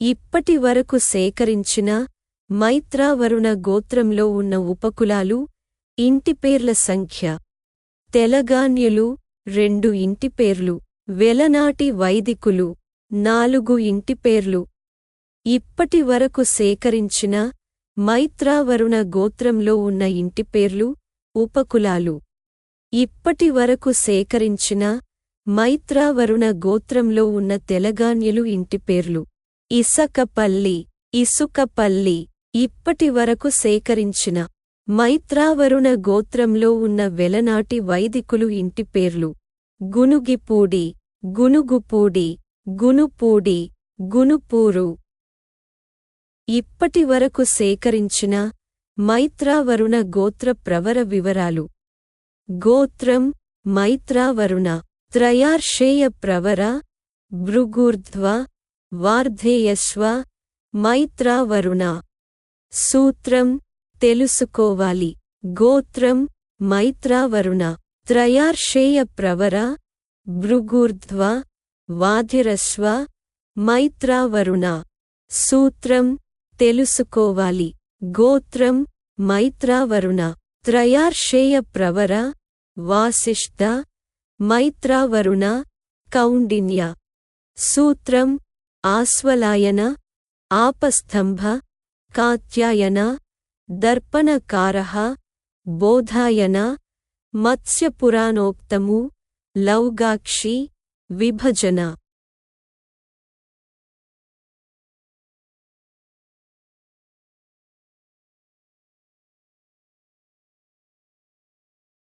ఇప్పటి వరకు సేకరించిన మైత్రావరుణ గోత్రంలో ఉన్న ఉపకులాలు ఇంటిపేర్ల సంఖ్య. తెలగాన్యులు రెండు ఇంటిపేర్లు వెలనాటి వైదికులు నాలుగు ఇంటిపేర్లు ఇప్పటి వరకు సేకరించిన మైత్రావరుణ గోత్రంలో ఉన్న ఇంటిపేర్లు ఉపకులాలు. ఇప్పటి వరకు సేకరించిన మైత్రావరుణ గోత్రంలో ఉన్న తెలగాన్యులు ఇంటిపేర్లు ఇసకపల్లి ఇసుకపల్లి ఇప్పటి వరకు సేకరించిన మైత్రావరుణ గోత్రంలో ఉన్న వెలనాటి వైదికులు ఇంటి పేర్లు గునుగిపూడి గునుగుపూడి గునుపూడి గునుపూరు. ఇప్పటి వరకు సేకరించిన మైత్రావరుణ గోత్ర ప్రవర వివరాలు. గోత్రం మైత్రావరుణ త్రయార్షేయ ప్రవర భృగూర్ధ్వ వార్ధేయస్వ మైత్రావరుణ. సూత్రం తెలుసుకోవాలి. గోత్రం మైత్రావరుణ. త్రయార్షేయ ప్రవర భృగూర్ధ్వ వాధిరస్వ మైత్రావరుణ. సూత్రం తెలుసుకోవాలి. గోత్రం మైత్రావరుణ. త్రయార్షేయ ప్రవర వాసిష్ఠ మైత్రావరుణ కౌండిన్య. సూత్రం आस्वलायन आपस्तंभ कात्यायन दर्पणकार बोधायन मत्स्यपुराणोक्तमु लौगाक्षी विभजना।